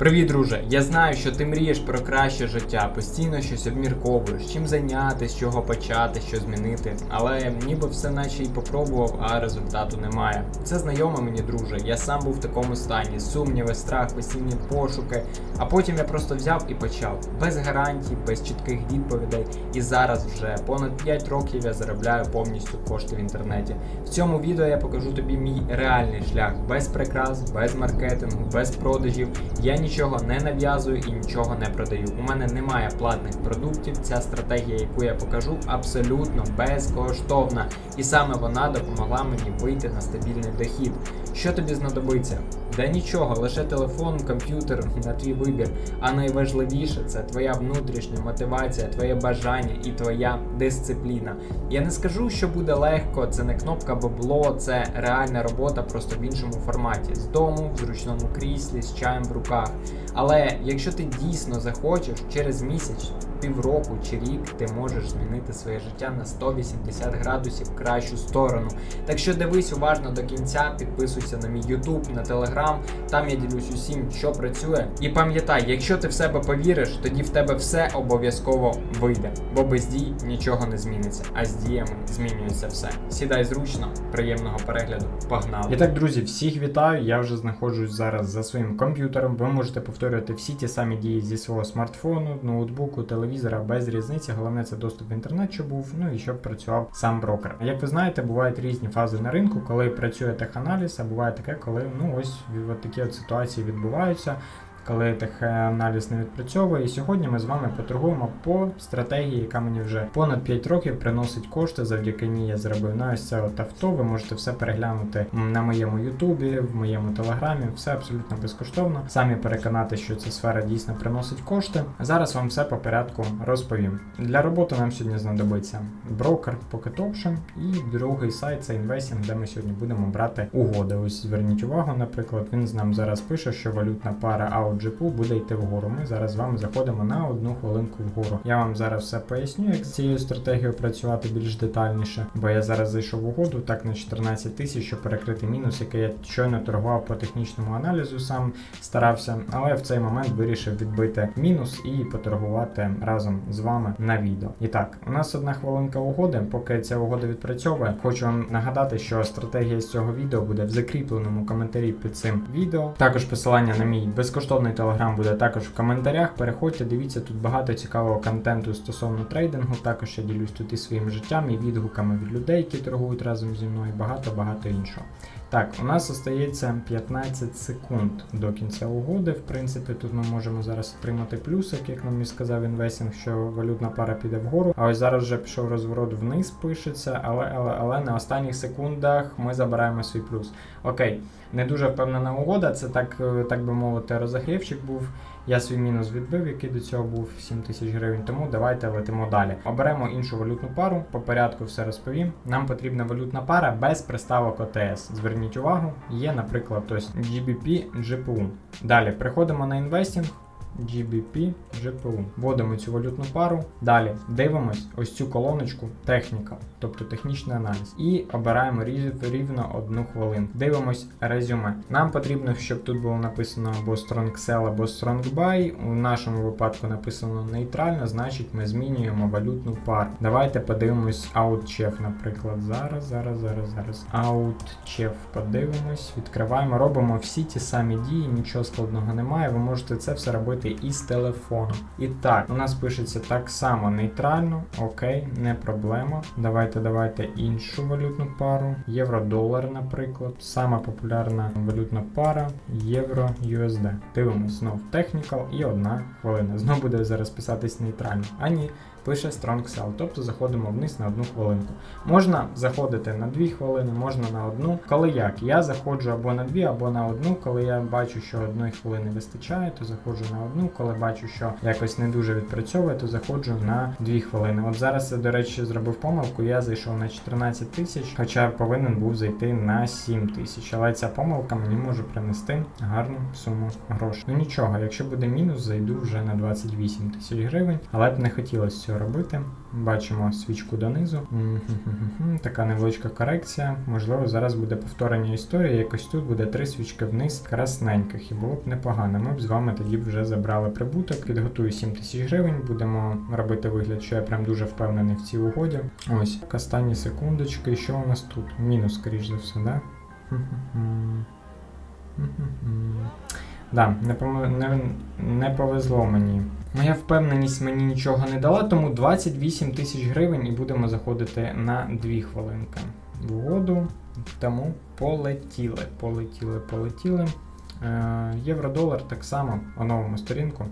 Привіт, друже! Я знаю, що ти мрієш про краще життя, постійно щось обмірковуєш, чим зайнятися, з чого почати, що змінити. Але ніби все наче й попробував, а результату немає. Це знайоме мені, друже. Я сам був в такому стані: сумніви, страх, постійні пошуки. А потім я просто взяв і почав без гарантій, без чітких відповідей. І зараз вже понад 5 років я заробляю повністю кошти в інтернеті. В цьому відео я покажу тобі мій реальний шлях без прикрас, без маркетингу, без продажів. Я нічого не нав'язую і нічого не продаю. У мене немає платних продуктів. Ця стратегія, яку я покажу, абсолютно безкоштовна. І саме вона допомогла мені вийти на стабільний дохід. Що тобі знадобиться? Да нічого, лише телефон, комп'ютер на твій вибір. А найважливіше це твоя внутрішня мотивація, твоє бажання і твоя дисципліна. Я не скажу, що буде легко, це не кнопка бабло, це реальна робота просто в іншому форматі. З дому, в зручному кріслі, з чаєм в руках. Але якщо ти дійсно захочеш, через місяць, півроку чи рік ти можеш змінити своє життя на 180 градусів в кращу сторону. Так що дивись уважно до кінця, підписуйся на мій YouTube, на Telegram, там я ділюсь усім, що працює. І пам'ятай, якщо ти в себе повіриш, тоді в тебе все обов'язково вийде, бо без дій нічого не зміниться, а з діями змінюється все. Сідай зручно, приємного перегляду. Погнали! І так, друзі, всіх вітаю. Я вже знаходжусь зараз за своїм комп'ютером. Ви можете повторювати всі ті самі дії зі свого смартфону, ноутбуку, телевізора без різниці. Головне це доступ в інтернет, щоб був, ну і щоб працював сам брокер. Як ви знаєте, бувають різні фази на ринку, коли працює теханаліз, а буває таке, коли ну ось от такі от ситуації відбуваються. Коли теханаліз не відпрацьовує, і сьогодні ми з вами поторгуємо по стратегії, яка мені вже понад 5 років приносить кошти. Завдяки ній я зробив на ось це от авто. Ви можете все переглянути на моєму Ютубі, в моєму телеграмі. Все абсолютно безкоштовно. Самі переконати, що ця сфера дійсно приносить кошти. Зараз вам все по порядку розповім. Для роботи нам сьогодні знадобиться брокер Pocket Option і другий сайт це Investing, де ми сьогодні будемо брати угоди. Ось зверніть увагу, наприклад, він з нам зараз пише, що валютна пара AUGPU буде йти вгору. Ми зараз з вами заходимо на одну хвилинку вгору. Я вам зараз все поясню, як з цією стратегією працювати більш детальніше, бо я зараз зайшов в угоду так на 14 тисяч, щоб перекрити мінус, який я щойно торгував по технічному аналізу, сам старався, але в цей момент вирішив відбити мінус і поторгувати разом з вами на відео. І так, у нас одна хвилинка угоди. Поки ця угода відпрацьовує, хочу вам нагадати, що стратегія з цього відео буде в закріпленому коментарі під цим відео. Також посилання на мій безкоштовний телеграм буде також в коментарях. Переходьте, дивіться тут багато цікавого контенту стосовно трейдингу. Також я ділюсь тут і своїм життям, і відгуками від людей, які торгують разом зі мною, і багато багато іншого. Так, у нас остається 15 секунд до кінця угоди. В принципі, тут ми можемо зараз отримати плюсик, як нам і сказав інвестинг, що валютна пара піде вгору. А ось зараз вже пішов розворот вниз, пишеться, але але, але на останніх секундах ми забираємо свій плюс. Окей, не дуже впевнена угода. Це так, е, так би мовити, розогрівчик був. Я свій мінус відбив, який до цього був 7 тисяч гривень. Тому давайте летимо далі. Оберемо іншу валютну пару. По порядку все розповім. Нам потрібна валютна пара без приставок ОТС. Зверніть увагу, є, наприклад, ось GBP GPU. Далі приходимо на інвестінг. GBP GPU. Вводимо цю валютну пару. Далі дивимось ось цю колоночку техніка, тобто технічний аналіз. І обираємо рівно одну хвилину. Дивимось резюме. Нам потрібно, щоб тут було написано або Strong Sell, або Strong Buy. У нашому випадку написано нейтрально, значить ми змінюємо валютну пару. Давайте подивимось OutChef, наприклад. Зараз, зараз, зараз, зараз. OutChef подивимось, відкриваємо, робимо всі ті самі дії, нічого складного немає. Ви можете це все робити із телефону. І так, у нас пишеться так само нейтрально, окей, не проблема. Давайте, давайте іншу валютну пару. Євро-долар, наприклад. Сама популярна валютна пара євро-USD. Дивимось знов технікал і одна хвилина. Знов буде зараз писатись нейтрально. А ні. Пише Strong Cell, тобто заходимо вниз на одну хвилинку. Можна заходити на дві хвилини, можна на одну. Коли як? Я заходжу або на дві, або на одну. Коли я бачу, що одної хвилини вистачає, то заходжу на одну. Коли бачу, що якось не дуже відпрацьовує, то заходжу на дві хвилини. От зараз я, до речі, зробив помилку. Я зайшов на 14 тисяч, хоча повинен був зайти на 7 тисяч. Але ця помилка мені може принести гарну суму грошей. Ну нічого, якщо буде мінус, зайду вже на 28 тисяч гривень, але б не хотілося все робити. Бачимо свічку донизу. Така невеличка корекція. Можливо, зараз буде повторення історії. Якось тут буде три свічки вниз красненьких, і було б непогано. Ми б з вами тоді вже забрали прибуток. Підготую 7 тисяч гривень. Будемо робити вигляд, що я прям дуже впевнений в цій угоді. Ось останні секундочки. Що у нас тут? Мінус, скоріш за все, да? Да, не, не, не повезло мені. Моя впевненість мені нічого не дала, тому 28 тисяч гривень і будемо заходити на 2 хвилинки в угоду. Тому полетіли, полетіли, полетіли. Е, Євро-долар так само, оновимо сторінку.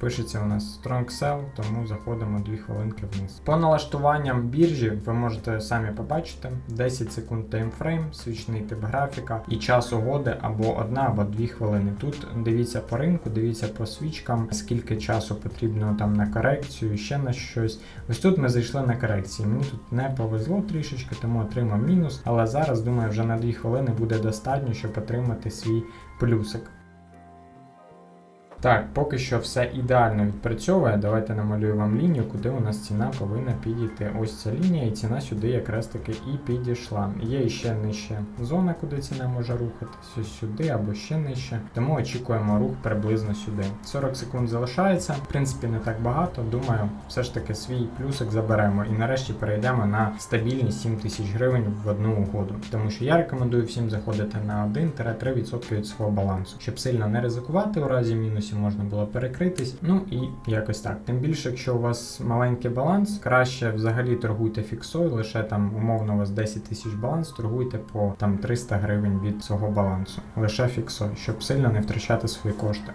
Пишеться у нас Strong Sell, тому заходимо 2 хвилинки вниз. По налаштуванням біржі ви можете самі побачити 10 секунд таймфрейм, свічний тип графіка і час угоди або 1 або 2 хвилини. Тут дивіться по ринку, дивіться по свічкам, скільки часу потрібно там на корекцію, ще на щось. Ось тут ми зайшли на корекції. Мені тут не повезло трішечки, тому отримав мінус. Але зараз думаю, вже на 2 хвилини буде достатньо, щоб отримати свій плюсик. Так, поки що все ідеально відпрацьовує. Давайте намалюю вам лінію, куди у нас ціна повинна підійти. Ось ця лінія, і ціна сюди якраз таки і підійшла. Є ще нижче зона, куди ціна може рухатися, сюди або ще нижче. Тому очікуємо рух приблизно сюди. 40 секунд залишається. В принципі, не так багато. Думаю, все ж таки свій плюсик заберемо. І нарешті перейдемо на стабільні 7 тисяч гривень в одну угоду. Тому що я рекомендую всім заходити на 1-3% від свого балансу, щоб сильно не ризикувати у разі мінусів можна було перекритись. Ну і якось так. Тим більше, якщо у вас маленький баланс, краще взагалі торгуйте фіксою, лише там умовно у вас 10 тисяч баланс, торгуйте по там 300 гривень від цього балансу. Лише фіксою, щоб сильно не втрачати свої кошти.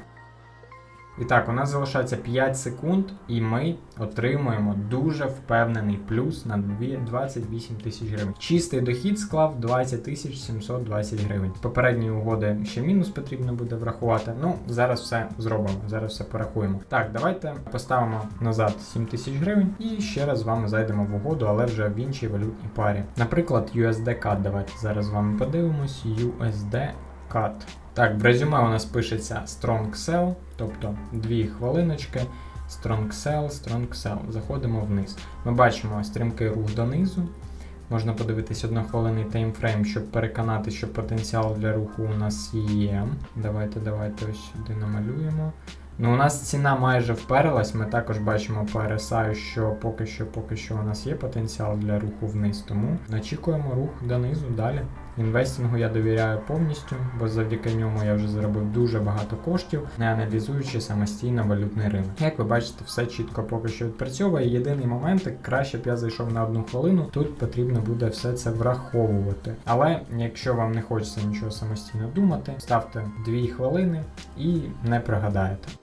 І так, у нас залишається 5 секунд, і ми отримуємо дуже впевнений плюс на дві- 28 тисяч гривень. Чистий дохід склав 20 тисяч 720 гривень. Попередні угоди ще мінус потрібно буде врахувати. Ну, зараз все зробимо, зараз все порахуємо. Так, давайте поставимо назад 7 тисяч гривень і ще раз з вами зайдемо в угоду, але вже в іншій валютній парі. Наприклад, USD CAD. Давайте зараз з вами подивимось. USD CAD. Так, в резюме у нас пишеться Strong Sell, тобто 2 хвилиночки. Strong Sell, Strong Sell. Заходимо вниз. Ми бачимо стрімкий рух донизу. Можна подивитись однохвилинний таймфрейм, щоб переконати, що потенціал для руху у нас є. Давайте, давайте ось сюди намалюємо. Ну, у нас ціна майже вперлась. Ми також бачимо по RSI, що поки що поки що у нас є потенціал для руху вниз. Тому очікуємо рух донизу далі. Інвестингу я довіряю повністю, бо завдяки ньому я вже заробив дуже багато коштів, не аналізуючи самостійно валютний ринок. Як ви бачите, все чітко поки що відпрацьовує. Єдиний момент, краще б я зайшов на одну хвилину. Тут потрібно буде все це враховувати. Але якщо вам не хочеться нічого самостійно думати, ставте 2 хвилини і не прогадаєте.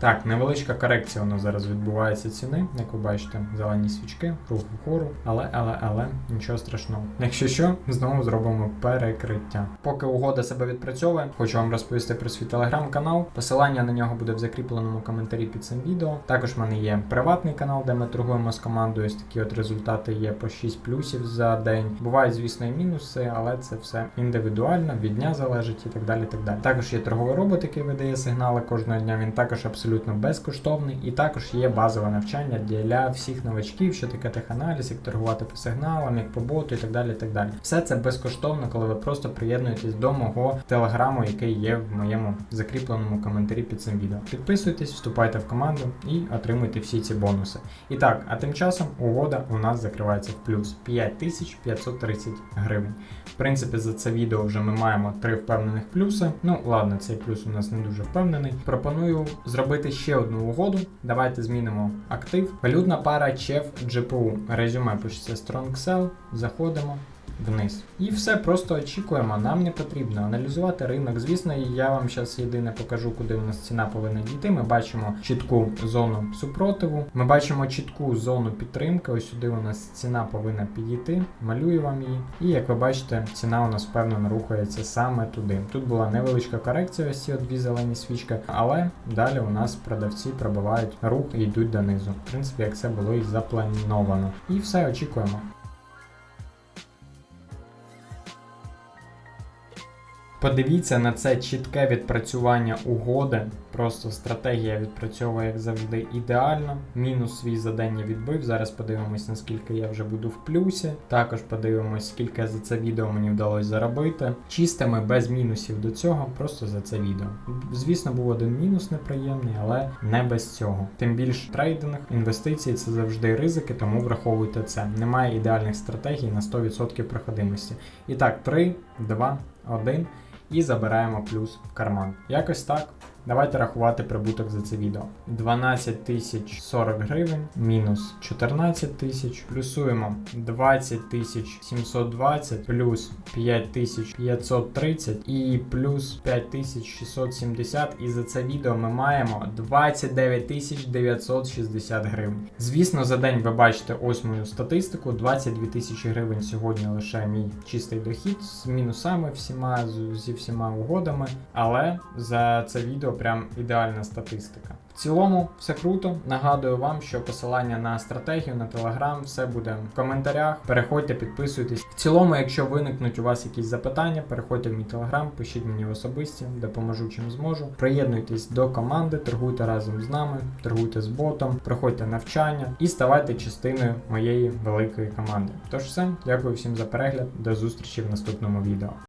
Так, невеличка корекція у нас зараз відбувається ціни, як ви бачите, зелені свічки, рух вгору, але, але, але нічого страшного. Якщо що, знову зробимо перекриття. Поки угода себе відпрацьовує, хочу вам розповісти про свій телеграм-канал. Посилання на нього буде в закріпленому коментарі під цим відео. Також в мене є приватний канал, де ми торгуємо з командою. Ось такі от результати є по 6 плюсів за день. Бувають, звісно, і мінуси, але це все індивідуально, від дня залежить і так далі. так далі. Також є торговий робот, який видає сигнали кожного дня. Він також абсолютно безкоштовний, і також є базове навчання для всіх новачків, що таке теханаліз, як торгувати по сигналам, як по боту і так далі. і так далі. Все це безкоштовно, коли ви просто приєднуєтесь до мого телеграму, який є в моєму закріпленому коментарі під цим відео. Підписуйтесь, вступайте в команду і отримуйте всі ці бонуси. І так, а тим часом угода у нас закривається в плюс 5530 гривень. В принципі, за це відео вже ми маємо три впевнених плюси. Ну ладно, цей плюс у нас не дуже впевнений. Пропоную зробити ще одну угоду. Давайте змінимо актив. Валютна пара CHEF GPU. Резюме пишеться StrongSell. Заходимо. Вниз. І все просто очікуємо. Нам не потрібно аналізувати ринок. Звісно, я вам зараз єдине покажу, куди у нас ціна повинна дійти. Ми бачимо чітку зону супротиву. Ми бачимо чітку зону підтримки. Ось сюди у нас ціна повинна підійти. Малюю вам її. І як ви бачите, ціна у нас впевнено рухається саме туди. Тут була невеличка корекція, ось ці дві зелені свічки, але далі у нас продавці пробивають рух і йдуть донизу. В принципі, як це було і заплановано. І все очікуємо. Подивіться на це чітке відпрацювання угоди. Просто стратегія відпрацьовує як завжди ідеально. Мінус свій за день я відбив. Зараз подивимось, наскільки я вже буду в плюсі. Також подивимось, скільки за це відео мені вдалося заробити. Чистими без мінусів до цього, просто за це відео. Звісно, був один мінус неприємний, але не без цього. Тим більш трейдинг, інвестиції це завжди ризики, тому враховуйте це. Немає ідеальних стратегій на 100% проходимості. І так, 3, 2, 1 і забираємо плюс в карман. Якось так. Давайте рахувати прибуток за це відео. 12 тисяч 40 гривень, мінус 14 тисяч, плюсуємо 20 тисяч 720, плюс 5 тисяч 530 і плюс 5 тисяч 670. І за це відео ми маємо 29 тисяч 960 гривень. Звісно, за день ви бачите ось мою статистику. 22 тисячі гривень сьогодні лише мій чистий дохід з мінусами всіма, зі всіма угодами. Але за це відео прям ідеальна статистика. В цілому все круто. Нагадую вам, що посилання на стратегію на телеграм все буде в коментарях. Переходьте, підписуйтесь. В цілому, якщо виникнуть у вас якісь запитання, переходьте в мій телеграм, пишіть мені в особисті, допоможу чим зможу. Приєднуйтесь до команди, торгуйте разом з нами, торгуйте з ботом, проходьте навчання і ставайте частиною моєї великої команди. Тож все, дякую всім за перегляд. До зустрічі в наступному відео.